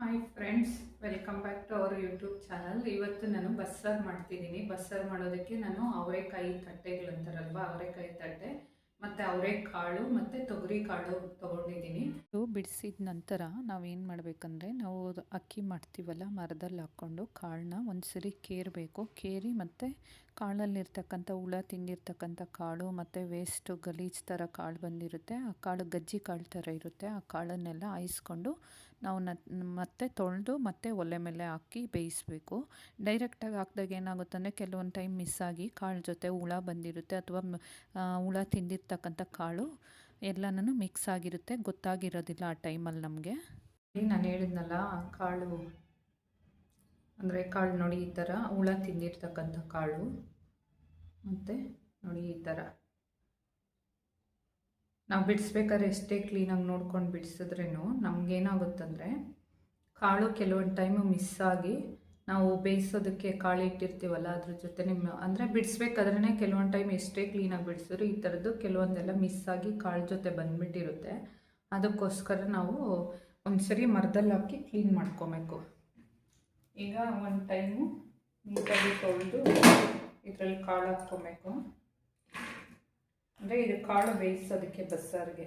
Hi friends welcome back to our YouTube channel ಇವತ್ತು ನಾನು ಬಸ್ಸಾರು ಮಾಡ್ತಿದ್ದೀನಿ. ಬಸ್ಸಾರು ಮಾಡೋದಕ್ಕೆ ನಾನು ಅವರೆಕಾಯಿ ತಟ್ಟೆಗಳಂತಾರಲ್ವ ಅವರೆಕಾಯಿ ತಟ್ಟೆ, ಮತ್ತು ಅವರೆಕಾಳು ಮತ್ತು ತೊಗರಿ ಕಾಳು ತೊಗೊಂಡಿದ್ದೀನಿ. ಇದು ಬಿಡಿಸಿದ ನಂತರ ನಾವೇನು ಮಾಡಬೇಕಂದ್ರೆ, ನಾವು ಅಕ್ಕಿ ಮಾಡ್ತೀವಲ್ಲ, ಮರದಲ್ಲಿ ಹಾಕ್ಕೊಂಡು ಕಾಳನ್ನ ಒಂದು ಸರಿ ಕೇರಬೇಕು. ಕೇರಿ ಮತ್ತು ಕಾಳಲ್ಲಿರ್ತಕ್ಕಂಥ ಹುಳ, ತಿಂದಿರ್ತಕ್ಕಂಥ ಕಾಳು, ಮತ್ತು ವೇಸ್ಟು ಗಲೀಜು ಥರ ಕಾಳು ಬಂದಿರುತ್ತೆ. ಆ ಕಾಳು ಗಜ್ಜಿ ಕಾಳು ಥರ ಇರುತ್ತೆ. ಆ ಕಾಳನ್ನೆಲ್ಲ ಆಯಿಸ್ಕೊಂಡು ನಾವು ಮತ್ತೆ ತೊಳೆದು ಮತ್ತೆ ಒಲೆ ಮೇಲೆ ಹಾಕಿ ಬೇಯಿಸಬೇಕು. ಡೈರೆಕ್ಟಾಗಿ ಹಾಕ್ದಾಗ ಏನಾಗುತ್ತಂದರೆ ಕೆಲವೊಂದು ಟೈಮ್ ಮಿಸ್ ಆಗಿ ಕಾಳು ಜೊತೆ ಹುಳ ಬಂದಿರುತ್ತೆ ಅಥವಾ ಹುಳ ತಿಂದಿರ್ತಕ್ಕಂಥ ಕಾಳು ಎಲ್ಲನೂ ಮಿಕ್ಸ್ ಆಗಿರುತ್ತೆ. ಗೊತ್ತಾಗಿರೋದಿಲ್ಲ ಆ ಟೈಮಲ್ಲಿ ನಮಗೆ. ನಾನು ಹೇಳಿದ್ನಲ್ಲ, ಕಾಳು, ಅಂದರೆ ಕಾಳು ನೋಡಿ ಈ ಥರ ಹುಳ ತಿಂದಿರ್ತಕ್ಕಂಥ ಕಾಳು. ಮತ್ತು ನೋಡಿ ಈ ಥರ ನಾವು ಬಿಡಿಸ್ಬೇಕಾದ್ರೆ ಎಷ್ಟೇ ಕ್ಲೀನಾಗಿ ನೋಡ್ಕೊಂಡು ಬಿಡಿಸಿದ್ರೇನು ನಮಗೇನಾಗುತ್ತಂದರೆ ಕಾಳು ಕೆಲವೊಂದು ಟೈಮು ಮಿಸ್ ಆಗಿ ನಾವು ಬೇಯಿಸೋದಕ್ಕೆ ಕಾಳು ಇಟ್ಟಿರ್ತೀವಲ್ಲ ಅದ್ರ ಜೊತೆ ನಿಮ್ಮ ಅಂದರೆ ಬಿಡಿಸ್ಬೇಕಾದ್ರೇ ಕೆಲವೊಂದು ಟೈಮ್ ಎಷ್ಟೇ ಕ್ಲೀನಾಗಿ ಬಿಡಿಸಿದ್ರು ಈ ಥರದ್ದು ಕೆಲವೊಂದೆಲ್ಲ ಮಿಸ್ ಆಗಿ ಕಾಳು ಜೊತೆ ಬಂದುಬಿಟ್ಟಿರುತ್ತೆ. ಅದಕ್ಕೋಸ್ಕರ ನಾವು ಒಂದು ಸರಿ ಮರದಲ್ಲಿ ಹಾಕಿ ಕ್ಲೀನ್ ಮಾಡ್ಕೊಬೇಕು. ಈಗ ಒಂದು ಟೈಮು ನೀಟಾಗಿ ತೊಳೆದು ಇದರಲ್ಲಿ ಕಾಳು ಹಾಕ್ಕೊಬೇಕು. ಅಂದರೆ ಇದು ಕಾಳು ಬೇಯಿಸೋದಕ್ಕೆ ಬಸ್ಸಾರಿಗೆ.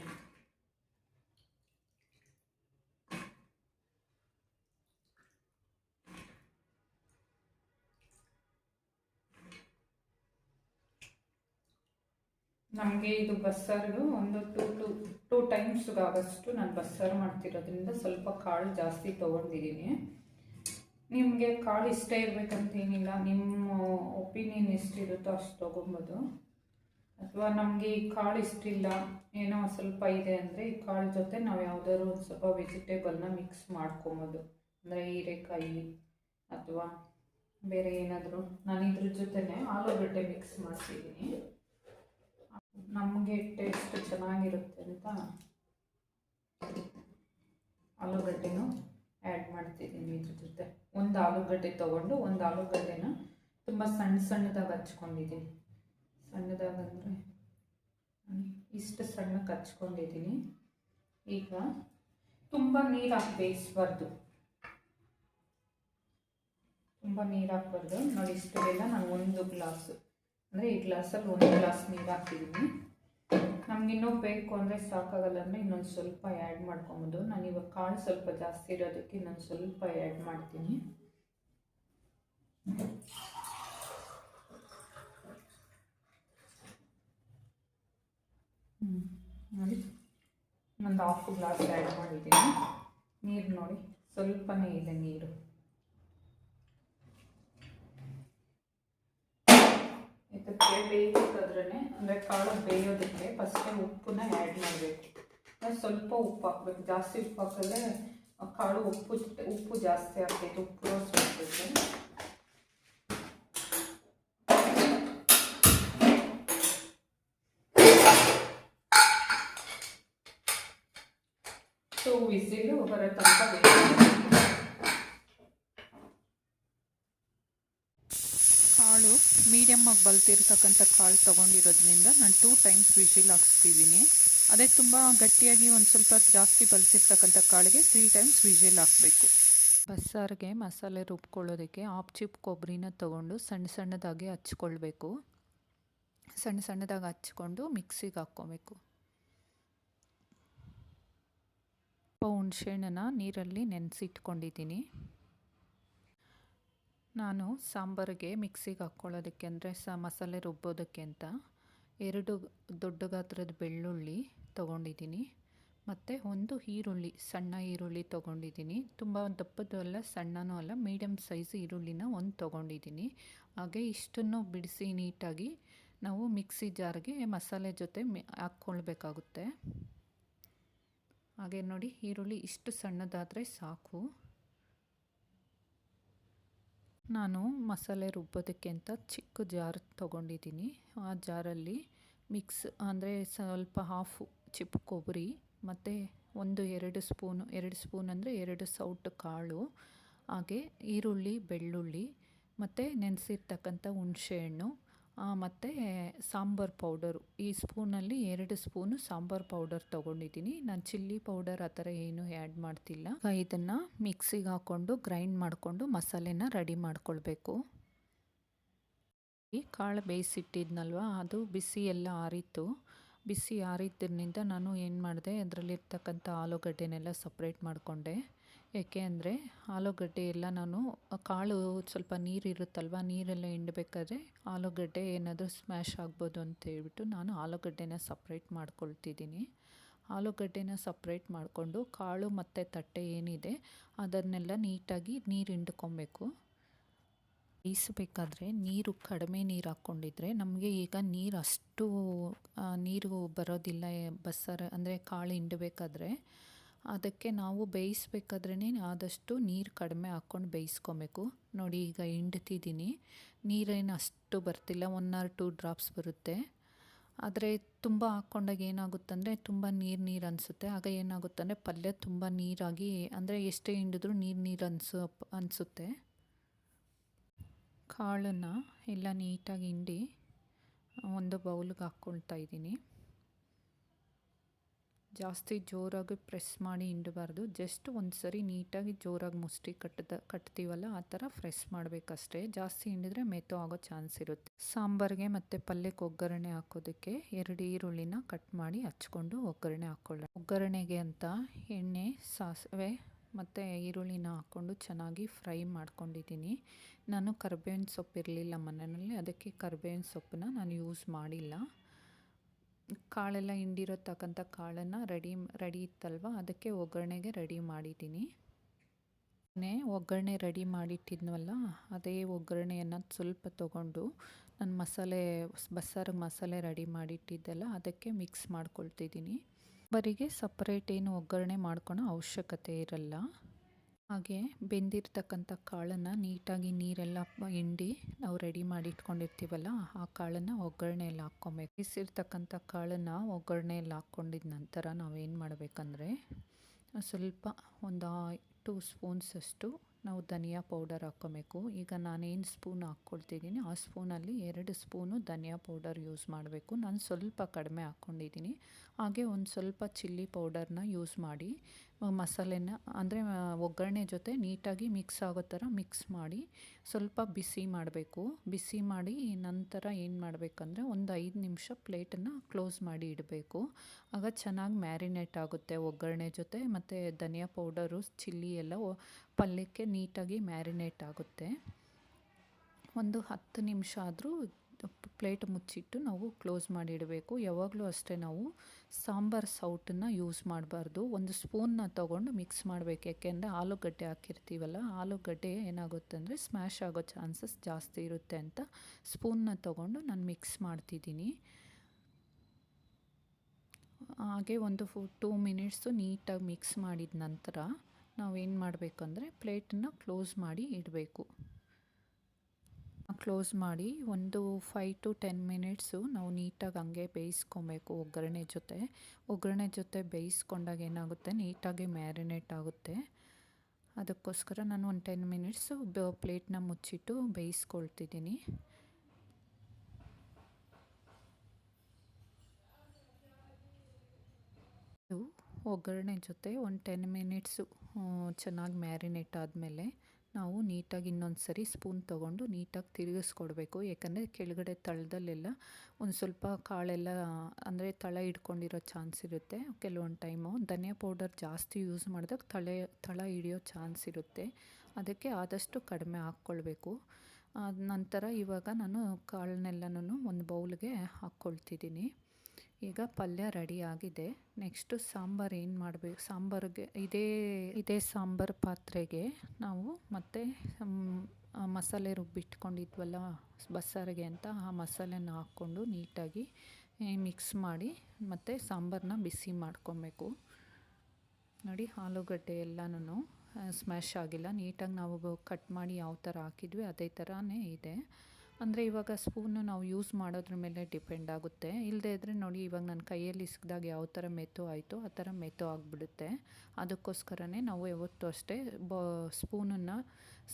ನಮಗೆ ಇದು ಬಸ್ಸಾರು ಒಂದು ಟೂ ಟು ಟೂ ಟೈಮ್ಸ್ಗಾಗಷ್ಟು ನಾನು ಬಸ್ಸಾರು ಮಾಡ್ತಿರೋದ್ರಿಂದ ಸ್ವಲ್ಪ ಕಾಳು ಜಾಸ್ತಿ ತೊಗೊಂಡಿದ್ದೀನಿ ನಿಮಗೆ ಕಾಳು ಇಷ್ಟ ಇರಬೇಕಂತೇನಿಲ್ಲ ನಿಮ್ಮ ಒಪಿನಿಯನ್ ಎಷ್ಟಿರುತ್ತೋ ಅಷ್ಟು ತೊಗೊಬೋದು. ಅಥವಾ ನಮಗೆ ಈ ಕಾಳು ಇಷ್ಟಿಲ್ಲ ಏನೋ ಸ್ವಲ್ಪ ಇದೆ ಅಂದರೆ ಈ ಕಾಳು ಜೊತೆ ನಾವು ಯಾವುದಾದ್ರು ಒಂದು ಸ್ವಲ್ಪ ವೆಜಿಟೇಬಲ್ನ ಮಿಕ್ಸ್ ಮಾಡ್ಕೊಬೋದು. ಅಂದರೆ ಹೀರೆಕಾಯಿ ಅಥವಾ ಬೇರೆ ಏನಾದರೂ. ನಾನು ಇದ್ರ ಜೊತೆನೆ ಆಲೂಗಡ್ಡೆ ಮಿಕ್ಸ್ ಮಾಡ್ತಿದ್ದೀನಿ ನಮಗೆ ಟೇಸ್ಟ್ ಚೆನ್ನಾಗಿರುತ್ತೆ ಅಂತ ಆಲೂಗಡ್ಡೆನೂ ಆ್ಯಡ್ ಮಾಡ್ತಿದ್ದೀನಿ ಇದ್ರ ಜೊತೆ. ಒಂದು ಆಲೂಗಡ್ಡೆ ತೊಗೊಂಡು ಒಂದು ಆಲೂಗಡ್ಡೆನ ತುಂಬ ಸಣ್ಣ ಸಣ್ಣದಾಗಿ ಹಚ್ಕೊಂಡಿದ್ದೀನಿ ಸಣ್ಣದಾಗಂದರೆ ಇಷ್ಟು ಸಣ್ಣ ಕಚ್ಕೊಂಡಿದ್ದೀನಿ. ಈಗ ತುಂಬ ನೀರು ಹಾಕಿ ಬೇಯಿಸ್ಬಾರ್ದು ತುಂಬ ನೀರು ಹಾಕ್ಬಾರ್ದು. ನೋಡಿ ಇಷ್ಟು ನಾನು ಒಂದು ಗ್ಲಾಸು, ಅಂದರೆ ಈ ಗ್ಲಾಸಲ್ಲಿ ಒಂದು ಗ್ಲಾಸ್ ನೀರು ಹಾಕಿದ್ದೀನಿ ನಮ್ಗೆ ಇನ್ನೂ ಬೇಕು ಅಂದರೆ ಸಾಕಾಗಲ್ಲ ಅಂದರೆ ಇನ್ನೊಂದು ಸ್ವಲ್ಪ ಆ್ಯಡ್ ಮಾಡ್ಕೊಬೋದು. ನಾನು ಇವಾಗ ಕಾಳು ಸ್ವಲ್ಪ ಜಾಸ್ತಿ ಇರೋದಕ್ಕೆ ಇನ್ನೊಂದು ಸ್ವಲ್ಪ ಆ್ಯಡ್ ಮಾಡ್ತೀನಿ. ನೋಡಿ. ಒಂದು ಹಾಫ್ ಗ್ಲಾಸ್ ಆ್ಯಡ್ ಮಾಡಿದ್ದೀನಿ. ನೀರು ನೋಡಿ, ಸ್ವಲ್ಪನೇ ಇದೆ ನೀರು. ಇದಕ್ಕೆ ಬೇಯಿಸೋದ್ರೇ ಅಂದರೆ ಕಾಳು ಬೇಯೋದಕ್ಕೆ ಫಸ್ಟೇ ಉಪ್ಪನ್ನ ಆ್ಯಡ್ ಮಾಡಬೇಕು. ಸ್ವಲ್ಪ ಉಪ್ಪು ಹಾಕ್ಬೇಕು. ಜಾಸ್ತಿ ಉಪ್ಪು ಹಾಕಿದ್ರೆ ಕಾಳು ಉಪ್ಪು ಉಪ್ಪು ಜಾಸ್ತಿ ಆಗ್ತೈತೆ, ಉಪ್ಪು ಸ್ವಲ್ಪ ಟೂ ವಿಸಿಲು ಬರೋ ತನಕ ಕಾಳು ಮೀಡಿಯಮ್ಮಾಗಿ ಬಲ್ತಿರ್ತಕ್ಕಂಥ ಕಾಳು ತೊಗೊಂಡಿರೋದ್ರಿಂದ ನಾನು ಟೂ ಟೈಮ್ಸ್ ವಿಸಿಲ್ ಹಾಕ್ಸ್ತಿದ್ದೀನಿ ಅದೇ ತುಂಬ ಗಟ್ಟಿಯಾಗಿ ಒಂದು ಸ್ವಲ್ಪ ಜಾಸ್ತಿ ಬಲ್ತಿರ್ತಕ್ಕಂಥ ಕಾಳಿಗೆ ತ್ರೀ ಟೈಮ್ಸ್ ವಿಸಿಲ್ ಹಾಕಬೇಕು. ಬಸ್ಸಾರಿಗೆ ಮಸಾಲೆ ರುಬ್ಕೊಳ್ಳೋದಕ್ಕೆ ಆಪ್ ಚಿಪ್ ಕೊಬ್ಬರಿನ ತೊಗೊಂಡು ಸಣ್ಣ ಸಣ್ಣದಾಗಿ ಹಚ್ಕೊಳ್ಬೇಕು. ಸಣ್ಣ ಸಣ್ಣದಾಗಿ ಹಚ್ಕೊಂಡು ಮಿಕ್ಸಿಗೆ ಹಾಕ್ಕೊಬೇಕು. ಹುಣಸೆಹಣ್ಣನ್ನು ನೀರಲ್ಲಿ ನೆನೆಸಿಟ್ಕೊಂಡಿದ್ದೀನಿ. ನಾನು ಸಾಂಬಾರಿಗೆ ಮಿಕ್ಸಿಗೆ ಹಾಕ್ಕೊಳ್ಳೋದಕ್ಕೆ ಅಂದರೆ ಸ ಮಸಾಲೆ ರುಬ್ಬೋದಕ್ಕೆ ಅಂತ ಎರಡು ದೊಡ್ಡ ಗಾತ್ರದ ಬೆಳ್ಳುಳ್ಳಿ ತೊಗೊಂಡಿದ್ದೀನಿ. ಮತ್ತು ಒಂದು ಈರುಳ್ಳಿ, ಸಣ್ಣ ಈರುಳ್ಳಿ ತೊಗೊಂಡಿದ್ದೀನಿ. ತುಂಬ ದಪ್ಪದ್ದು ಅಲ್ಲ, ಸಣ್ಣನೂ ಅಲ್ಲ ಮೀಡಿಯಮ್ ಸೈಜ್ ಈರುಳ್ಳಿನ ಒಂದು ತೊಗೊಂಡಿದ್ದೀನಿ. ಹಾಗೆ ಇಷ್ಟನ್ನು ಬಿಡಿಸಿ ನೀಟಾಗಿ ನಾವು ಮಿಕ್ಸಿ ಜಾರ್ಗೆ ಮಸಾಲೆ ಜೊತೆ ಮಿ ಹಾಕ್ಕೊಳ್ಬೇಕಾಗುತ್ತೆ. ಹಾಗೆ ನೋಡಿ, ಈರುಳ್ಳಿ ಇಷ್ಟು ಸಣ್ಣದಾದರೆ ಸಾಕು. ನಾನು ಮಸಾಲೆ ರುಬ್ಬೋದಕ್ಕೆ ಅಂತ ಚಿಕ್ಕ ಜಾರ್ ತೊಗೊಂಡಿದ್ದೀನಿ. ಆ ಜಾರಲ್ಲಿ ಮಿಕ್ಸ್ ಅಂದರೆ ಸ್ವಲ್ಪ ಹಾಫ್ ಚಿಪ್ ಕೊಬ್ಬರಿ, ಮತ್ತು ಒಂದು ಎರಡು ಸ್ಪೂನು, ಎರಡು ಸ್ಪೂನ್ ಅಂದರೆ ಎರಡು ಸೌಟ್ ಕಾಳು, ಹಾಗೆ ಈರುಳ್ಳಿ, ಬೆಳ್ಳುಳ್ಳಿ, ಮತ್ತು ನೆನೆಸಿರ್ತಕ್ಕಂಥ ಹುಣಸೆಹಣ್ಣು ಮತ್ತು ಸಾಂಬಾರು ಪೌಡರು. ಈ ಸ್ಪೂನಲ್ಲಿ ಎರಡು ಸ್ಪೂನು ಸಾಂಬಾರು ಪೌಡರ್ ತೊಗೊಂಡಿದ್ದೀನಿ. ನಾನು ಚಿಲ್ಲಿ ಪೌಡರ್ ಆ ಥರ ಏನೂ ಆ್ಯಡ್ ಮಾಡ್ತಿಲ್ಲ. ಇದನ್ನು ಮಿಕ್ಸಿಗೆ ಹಾಕ್ಕೊಂಡು ಗ್ರೈಂಡ್ ಮಾಡಿಕೊಂಡು ಮಸಾಲೆನ ರೆಡಿ ಮಾಡ್ಕೊಳ್ಬೇಕು. ಈ ಕಾಳು ಬೇಯಿಸಿಟ್ಟಿದ್ನಲ್ವ, ಅದು ಬಿಸಿ ಎಲ್ಲ ಆರಿತ್ತು. ಬಿಸಿ ಆರಿದ್ದರಿಂದ ನಾನು ಏನು ಮಾಡಿದೆ, ಅದರಲ್ಲಿರ್ತಕ್ಕಂಥ ಆಲೂಗಡ್ಡೆನೆಲ್ಲ ಸಪ್ರೇಟ್ ಮಾಡಿಕೊಂಡೆ. ಏಕೆ ಅಂದರೆ ಆಲೂಗಡ್ಡೆ ಎಲ್ಲ ನಾನು, ಕಾಳು ಸ್ವಲ್ಪ ನೀರು ಇರುತ್ತಲ್ವ, ನೀರೆಲ್ಲ ಹಿಂಡಬೇಕಾದ್ರೆ ಆಲೂಗಡ್ಡೆ ಏನಾದರೂ ಸ್ಮ್ಯಾಶ್ ಆಗ್ಬೋದು ಅಂತ ಹೇಳ್ಬಿಟ್ಟು ನಾನು ಆಲೂಗಡ್ಡೆನ ಸಪ್ರೇಟ್ ಮಾಡ್ಕೊಳ್ತಿದ್ದೀನಿ. ಆಲೂಗಡ್ಡೆನ ಸಪ್ರೇಟ್ ಮಾಡಿಕೊಂಡು ಕಾಳು ಮತ್ತು ತಟ್ಟೆ ಏನಿದೆ ಅದನ್ನೆಲ್ಲ ನೀಟಾಗಿ ನೀರು ಹಿಂಡ್ಕೊಬೇಕು. ಬೇಯಿಸಬೇಕಾದ್ರೆ ನೀರು ಕಡಿಮೆ ನೀರು ಹಾಕ್ಕೊಂಡಿದ್ರೆ ನಮಗೆ ಈಗ ನೀರು ಅಷ್ಟು ನೀರು ಬರೋದಿಲ್ಲ, ಬಸ್ಸಾರು, ಅಂದರೆ ಕಾಳು ಹಿಂಡಬೇಕಾದ್ರೆ ಅದಕ್ಕೆ ನಾವು ಬೇಯಿಸ್ಬೇಕಾದ್ರೇ ಆದಷ್ಟು ನೀರು ಕಡಿಮೆ ಹಾಕ್ಕೊಂಡು ಬೇಯಿಸ್ಕೊಬೇಕು. ನೋಡಿ, ಈಗ ಹಿಂಡ್ತಿದ್ದೀನಿ ನೀರೇನು ಅಷ್ಟು ಬರ್ತಿಲ್ಲ ಒನ್ ಆರ್ ಟೂ ಡ್ರಾಪ್ಸ್ ಬರುತ್ತೆ. ಆದರೆ ತುಂಬ ಹಾಕ್ಕೊಂಡಾಗ ಏನಾಗುತ್ತಂದರೆ ತುಂಬ ನೀರು ನೀರು ಅನಿಸುತ್ತೆ. ಆಗ ಏನಾಗುತ್ತಂದರೆ ಪಲ್ಯ ತುಂಬ ನೀರಾಗಿ, ಅಂದರೆ ಎಷ್ಟೇ ಹಿಂಡಿದ್ರೂ ನೀರು ನೀರು ಅನಿಸೋ, ಅನಿಸುತ್ತೆ. ಕಾಳನ್ನು ಎಲ್ಲ ನೀಟಾಗಿ ಹಿಂಡಿ, ಒಂದು ಬೌಲ್ಗೆ ಹಾಕ್ಕೊಳ್ತಾ ಇದ್ದೀನಿ. ಜಾಸ್ತಿ ಜೋರಾಗಿ ಪ್ರೆಸ್ ಮಾಡಿ ಹಿಂಡಬಾರ್ದು. ಜಸ್ಟ್ ಒಂದು ಸರಿ ನೀಟಾಗಿ ಜೋರಾಗಿ ಮುಷ್ಟಿ ಕಟ್ಟದ ಕಟ್ತೀವಲ್ಲ, ಆ ಥರ ಫ್ರೆಸ್ ಮಾಡಬೇಕಷ್ಟೇ. ಜಾಸ್ತಿ ಹಿಂಡಿದ್ರೆ ಮೆತು ಆಗೋ ಚಾನ್ಸ್ ಇರುತ್ತೆ. ಸಾಂಬಾರಿಗೆ ಮತ್ತು ಪಲ್ಯಕ್ಕೆ ಒಗ್ಗರಣೆ ಹಾಕೋದಕ್ಕೆ ಎರಡು ಈರುಳ್ಳಿನ ಕಟ್ ಮಾಡಿ ಹಚ್ಕೊಂಡು ಒಗ್ಗರಣೆ ಹಾಕ್ಕೊಳ್ಳೋಣ ಒಗ್ಗರಣೆಗೆ ಅಂತ ಎಣ್ಣೆ, ಸಾಸಿವೆ ಮತ್ತು ಈರುಳ್ಳಿನ ಹಾಕ್ಕೊಂಡು ಚೆನ್ನಾಗಿ ಫ್ರೈ ಮಾಡ್ಕೊಂಡಿದ್ದೀನಿ. ನಾನು ಕರ್ಬೇವಿನ ಸೊಪ್ಪು ಇರಲಿಲ್ಲ ಮನೆಯಲ್ಲಿ, ಅದಕ್ಕೆ ಕರ್ಬೇವಿನ ಸೊಪ್ಪನ್ನ ನಾನು ಯೂಸ್ ಮಾಡಿಲ್ಲ. ಕಾಳೆಲ್ಲ ಹಿಂಡಿರತಕ್ಕಂಥ ಕಾಳನ್ನು ರೆಡಿ ರೆಡಿ ಇತ್ತಲ್ವ? ಅದಕ್ಕೆ ಒಗ್ಗರಣೆಗೆ ರೆಡಿ ಮಾಡಿದ್ದೀನಿ. ಒಗ್ಗರಣೆ ರೆಡಿ ಮಾಡಿಟ್ಟಿದ್ನವಲ್ಲ ಅದೇ ಒಗ್ಗರಣೆಯನ್ನು ಸ್ವಲ್ಪ ತೊಗೊಂಡು ನಾನು ಮಸಾಲೆ ಬಸ್ಸಾರಿಗೆ ಮಸಾಲೆ ರೆಡಿ ಮಾಡಿಟ್ಟಿದ್ದೆಲ್ಲ ಅದಕ್ಕೆ ಮಿಕ್ಸ್ ಮಾಡ್ಕೊಳ್ತಿದ್ದೀನಿ. ಬರಿಗೆ ಸಪ್ರೇಟ್ ಏನು ಒಗ್ಗರಣೆ ಮಾಡ್ಕೊಳೋ ಅವಶ್ಯಕತೆ ಇರಲ್ಲ. ಹಾಗೆ ಬೆಂದಿರ್ತಕ್ಕಂಥ ಕಾಳನ್ನು ನೀಟಾಗಿ ನೀರೆಲ್ಲ ಹಿಂಡಿ ನಾವು ರೆಡಿ ಮಾಡಿ ಇಟ್ಕೊಂಡಿರ್ತೀವಲ್ಲ, ಆ ಕಾಳನ್ನು ಒಗ್ಗರಣೆಯಲ್ಲಿ ಹಾಕ್ಕೊಬೇಕು. ಬಿಸಿರ್ತಕ್ಕಂಥ ಕಾಳನ್ನು ಒಗ್ಗರಣೆಯಲ್ಲಿ ಹಾಕ್ಕೊಂಡಿದ ನಂತರ ನಾವೇನು ಮಾಡಬೇಕಂದ್ರೆ, ಸ್ವಲ್ಪ ಒಂದು ಟೂ ಸ್ಪೂನ್ಸಷ್ಟು ನಾವು ಧನಿಯಾ ಪೌಡರ್ ಹಾಕ್ಕೊಬೇಕು. ಈಗ ನಾನೇನು ಸ್ಪೂನ್ ಹಾಕ್ಕೊಳ್ತಿದ್ದೀನಿ, ಆ ಸ್ಪೂನಲ್ಲಿ ಎರಡು ಸ್ಪೂನು ಧನಿಯಾ ಪೌಡರ್ ಯೂಸ್ ಮಾಡಬೇಕು. ನಾನು ಸ್ವಲ್ಪ ಕಡಿಮೆ ಹಾಕ್ಕೊಂಡಿದ್ದೀನಿ. ಹಾಗೆ ಒಂದು ಸ್ವಲ್ಪ ಚಿಲ್ಲಿ ಪೌಡರ್ನ ಯೂಸ್ ಮಾಡಿ ಮಸಾಲೆನ, ಅಂದರೆ ಒಗ್ಗರಣೆ ಜೊತೆ ನೀಟಾಗಿ ಮಿಕ್ಸ್ ಆಗೋ ಥರ ಮಿಕ್ಸ್ ಮಾಡಿ ಸ್ವಲ್ಪ ಬಿಸಿ ಮಾಡಬೇಕು. ಬಿಸಿ ಮಾಡಿ ನಂತರ ಏನು ಮಾಡಬೇಕಂದ್ರೆ ಒಂದು ಐದು ನಿಮಿಷ ಪ್ಲೇಟನ್ನು ಕ್ಲೋಸ್ ಮಾಡಿ ಇಡಬೇಕು. ಆಗ ಚೆನ್ನಾಗಿ ಮ್ಯಾರಿನೇಟ್ ಆಗುತ್ತೆ ಒಗ್ಗರಣೆ ಜೊತೆ, ಮತ್ತು ಧನಿಯಾ ಪೌಡರು ಚಿಲ್ಲಿ ಎಲ್ಲ ಪಲ್ಯಕ್ಕೆ ನೀಟಾಗಿ ಮ್ಯಾರಿನೇಟ್ ಆಗುತ್ತೆ. ಒಂದು ಹತ್ತು ನಿಮಿಷ ಆದರೂ ಪ್ಲೇಟ್ ಮುಚ್ಚಿಟ್ಟು ನಾವು ಕ್ಲೋಸ್ ಮಾಡಿ ಇಡಬೇಕು ಯಾವಾಗಲೂ ಅಷ್ಟೇ ನಾವು ಸಾಂಬಾರು ಸೌಟನ್ನು ಯೂಸ್ ಮಾಡಬಾರ್ದು. ಒಂದು ಸ್ಪೂನ್ನ ತೊಗೊಂಡು ಮಿಕ್ಸ್ ಮಾಡಬೇಕು. ಯಾಕೆಂದರೆ ಆಲೂಗಡ್ಡೆ ಹಾಕಿರ್ತೀವಲ್ಲ, ಆಲೂಗಡ್ಡೆ ಏನಾಗುತ್ತೆ ಅಂದರೆ ಸ್ಮ್ಯಾಶ್ ಆಗೋ ಚಾನ್ಸಸ್ ಜಾಸ್ತಿ ಇರುತ್ತೆ ಅಂತ ಸ್ಪೂನ್ನ ತೊಗೊಂಡು ನಾನು ಮಿಕ್ಸ್ ಮಾಡ್ತಿದ್ದೀನಿ. ಹಾಗೆ ಒಂದು ಫು, ಟೂ ಮಿನಿಟ್ಸು ನೀಟಾಗಿ ಮಿಕ್ಸ್ ಮಾಡಿದ ನಂತರ ನಾವೇನು ಮಾಡಬೇಕಂದ್ರೆ ಪ್ಲೇಟನ್ನು ಕ್ಲೋಸ್ ಮಾಡಿ ಇಡಬೇಕು. ಕ್ಲೋಸ್ ಮಾಡಿ ಒಂದು ಫೈವ್ ಟು ಟೆನ್ ಮಿನಿಟ್ಸು ನಾವು ನೀಟಾಗಿ ಹಂಗೆ ಬೇಯಿಸ್ಕೊಬೇಕು ಒಗ್ಗರಣೆ ಜೊತೆ. ಒಗ್ಗರಣೆ ಜೊತೆ ಬೇಯಿಸ್ಕೊಂಡಾಗ ಏನಾಗುತ್ತೆ? ನೀಟಾಗಿ ಮ್ಯಾರಿನೇಟ್ ಆಗುತ್ತೆ. ಅದಕ್ಕೋಸ್ಕರ ನಾನು ಒಂದು ಟೆನ್ ಮಿನಿಟ್ಸು ಪ್ಲೇಟ್ನ ಮುಚ್ಚಿಟ್ಟು ಬೇಯಿಸ್ಕೊಳ್ತಿದ್ದೀನಿ. ಒಗ್ಗರಣೆ ಜೊತೆ ಒಂದು ಟೆನ್ ಮಿನಿಟ್ಸು ಚೆನ್ನಾಗಿ ಮ್ಯಾರಿನೇಟ್ ಆದಮೇಲೆ ನಾವು ನೀಟಾಗಿ ಇನ್ನೊಂದು ಸರಿ ಸ್ಪೂನ್ ತೊಗೊಂಡು ನೀಟಾಗಿ ತಿರುಗಿಸ್ಕೊಡ್ಬೇಕು. ಯಾಕಂದರೆ ಕೆಳಗಡೆ ತಳದಲ್ಲೆಲ್ಲ ಒಂದು ಸ್ವಲ್ಪ ಕಾಳೆಲ್ಲ, ಅಂದರೆ ತಳ ಹಿಡ್ಕೊಂಡಿರೋ ಚಾನ್ಸ್ ಇರುತ್ತೆ ಕೆಲವೊಂದು ಟೈಮು. ಧನಿಯಾ ಪೌಡರ್ ಜಾಸ್ತಿ ಯೂಸ್ ಮಾಡಿದಾಗ ತಳೆ, ತಳ ಹಿಡಿಯೋ ಚಾನ್ಸ್ ಇರುತ್ತೆ. ಅದಕ್ಕೆ ಆದಷ್ಟು ಕಡಿಮೆ ಹಾಕ್ಕೊಳ್ಬೇಕು. ನಂತರ ಇವಾಗ ನಾನು ಕಾಳನ್ನೆಲ್ಲನೂ ಒಂದು ಬೌಲ್ಗೆ ಹಾಕ್ಕೊಳ್ತಿದ್ದೀನಿ. ಈಗ ಪಲ್ಯ ರೆಡಿ ಆಗಿದೆ. ನೆಕ್ಸ್ಟು ಸಾಂಬಾರು ಏನು ಮಾಡಬೇಕು? ಸಾಂಬಾರಿಗೆ ಇದೇ ಇದೇ ಸಾಂಬಾರು ಪಾತ್ರೆಗೆ ನಾವು ಮತ್ತೆ ಮಸಾಲೆ ರುಬ್ಬಿಟ್ಕೊಂಡಿದ್ವಲ್ಲ ಬಸ್ಸಾರಿಗೆ ಅಂತ ಆ ಮಸಾಲೆನ ಹಾಕ್ಕೊಂಡು ನೀಟಾಗಿ ಮಿಕ್ಸ್ ಮಾಡಿ ಮತ್ತು ಸಾಂಬಾರನ್ನ ಬಿಸಿ ಮಾಡ್ಕೊಬೇಕು. ನೋಡಿ, ಆಲೂಗಡ್ಡೆ ಎಲ್ಲನೂ ಸ್ಮ್ಯಾಶ್ ಆಗಿಲ್ಲ. ನೀಟಾಗಿ ನಾವು ಕಟ್ ಮಾಡಿ ಯಾವ ಥರ ಹಾಕಿದ್ವಿ ಅದೇ ಥರನೇ ಇದೆ. ಅಂದರೆ ಇವಾಗ ಸ್ಪೂನು ನಾವು ಯೂಸ್ ಮಾಡೋದ್ರ ಮೇಲೆ ಡಿಪೆಂಡ್ ಆಗುತ್ತೆ. ಇಲ್ಲದೇ ಇದ್ದರೆ ನೋಡಿ, ಇವಾಗ ನನ್ನ ಕೈಯಲ್ಲಿ ಇಸ್ಕಿದಾಗ ಯಾವ ಥರ ಮೆತ್ತು ಆಯಿತು ಆ ಥರ ಮೆತ್ತು ಆಗಿಬಿಡುತ್ತೆ. ಅದಕ್ಕೋಸ್ಕರನೇ ನಾವು ಯಾವತ್ತೂ ಅಷ್ಟೇ ಬ ಸ್ಪೂನನ್ನು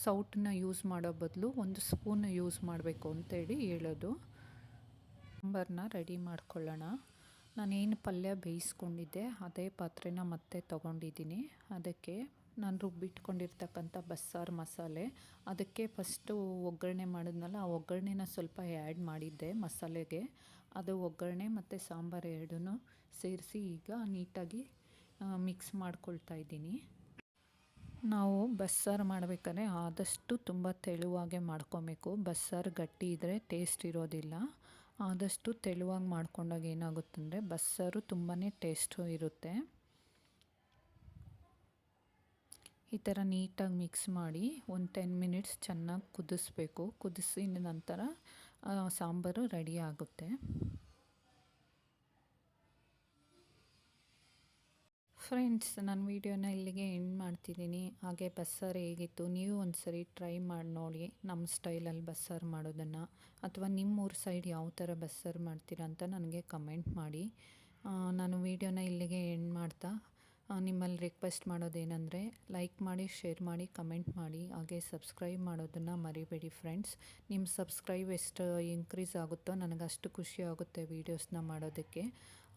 ಸೌಟನ್ನ ಯೂಸ್ ಮಾಡೋ ಬದಲು ಒಂದು ಸ್ಪೂನ್ ಯೂಸ್ ಮಾಡಬೇಕು ಅಂತೇಳಿ ಹೇಳೋದು. ಸಾಂಬಾರನ್ನ ರೆಡಿ ಮಾಡ್ಕೊಳ್ಳೋಣ. ನಾನೇನು ಪಲ್ಯ ಬೇಯಿಸ್ಕೊಂಡಿದ್ದೆ, ಅದೇ ಪಾತ್ರೆನ ಮತ್ತೆ ತೊಗೊಂಡಿದ್ದೀನಿ. ಅದಕ್ಕೆ ನಾನು ರುಬ್ಬಿಟ್ಕೊಂಡಿರ್ತಕ್ಕಂಥ ಬಸ್ಸಾರು ಮಸಾಲೆ, ಅದಕ್ಕೆ ಫಸ್ಟು ಒಗ್ಗರಣೆ ಮಾಡಿದ್ನಲ್ಲ, ಆ ಒಗ್ಗರಣೆನ ಸ್ವಲ್ಪ ಆ್ಯಡ್ ಮಾಡಿದ್ದೆ ಮಸಾಲೆಗೆ. ಅದು ಒಗ್ಗರಣೆ ಮತ್ತು ಸಾಂಬಾರು ಎರಡೂ ಸೇರಿಸಿ ಈಗ ನೀಟಾಗಿ ಮಿಕ್ಸ್ ಮಾಡ್ಕೊಳ್ತಾ ಇದ್ದೀನಿ. ನಾವು ಬಸ್ಸಾರು ಮಾಡಬೇಕಾದ್ರೆ ಆದಷ್ಟು ತುಂಬ ತೆಳುವಾಗೆ ಮಾಡ್ಕೊಬೇಕು. ಬಸ್ಸಾರು ಗಟ್ಟಿ ಇದ್ದರೆ ಟೇಸ್ಟ್ ಇರೋದಿಲ್ಲ. ಆದಷ್ಟು ತೆಳುವಾಗಿ ಮಾಡ್ಕೊಂಡಾಗ ಏನಾಗುತ್ತಂದರೆ, ಬಸ್ಸಾರು ತುಂಬಾ ಟೇಸ್ಟು ಇರುತ್ತೆ. ಈ ಥರ ನೀಟಾಗಿ ಮಿಕ್ಸ್ ಮಾಡಿ ಒಂದು ಟೆನ್ ಮಿನಿಟ್ಸ್ ಚೆನ್ನಾಗಿ ಕುದಿಸ್ಬೇಕು. ಕುದಿಸಿದ ನಂತರ ಸಾಂಬಾರು ರೆಡಿ ಆಗುತ್ತೆ. ಫ್ರೆಂಡ್ಸ್, ನಾನು ವೀಡಿಯೋನ ಇಲ್ಲಿಗೆ ಎಂಡ್ ಮಾಡ್ತಿದ್ದೀನಿ. ಹಾಗೆ ಬಸ್ಸಾರು ಹೇಗಿತ್ತು? ನೀವು ಒಂದು ಸರಿ ಟ್ರೈ ಮಾಡಿ ನೋಡಿ ನಮ್ಮ ಸ್ಟೈಲಲ್ಲಿ ಬಸ್ಸಾರು ಮಾಡೋದನ್ನು. ಅಥವಾ ನಿಮ್ಮೂರ ಸೈಡ್ ಯಾವ ಥರ ಬಸ್ಸಾರು ಮಾಡ್ತೀರಾ ಅಂತ ನನಗೆ ಕಮೆಂಟ್ ಮಾಡಿ. ನಾನು ವೀಡಿಯೋನ ಇಲ್ಲಿಗೆ ಎಂಡ್ ಮಾಡ್ತಾ ನಿಮ್ಮಲ್ಲಿ ರಿಕ್ವೆಸ್ಟ್ ಮಾಡೋದೇನೆಂದರೆ ಲೈಕ್ ಮಾಡಿ ಶೇರ್ ಮಾಡಿ ಕಮೆಂಟ್ ಮಾಡಿ, ಹಾಗೆ ಸಬ್ಸ್ಕ್ರೈಬ್ ಮಾಡೋದನ್ನು ಮರಿಬೇಡಿ ಫ್ರೆಂಡ್ಸ್ ನಿಮ್ಮ ಸಬ್ಸ್ಕ್ರೈಬ್ ಎಷ್ಟು ಇನ್ಕ್ರೀಸ್ ಆಗುತ್ತೋ ನನಗಷ್ಟು ಖುಷಿ ಆಗುತ್ತೆ ವೀಡಿಯೋಸ್ನ ಮಾಡೋದಕ್ಕೆ.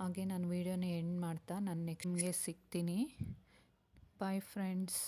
ಹಾಗೆ ನಾನು ವೀಡಿಯೋನ ಎಂಡ್ ಮಾಡ್ತಾ, ನಾನು ನೆಕ್ಸ್ಟ್ ನಿಮಗೆ ಸಿಗ್ತೀನಿ. Bye friends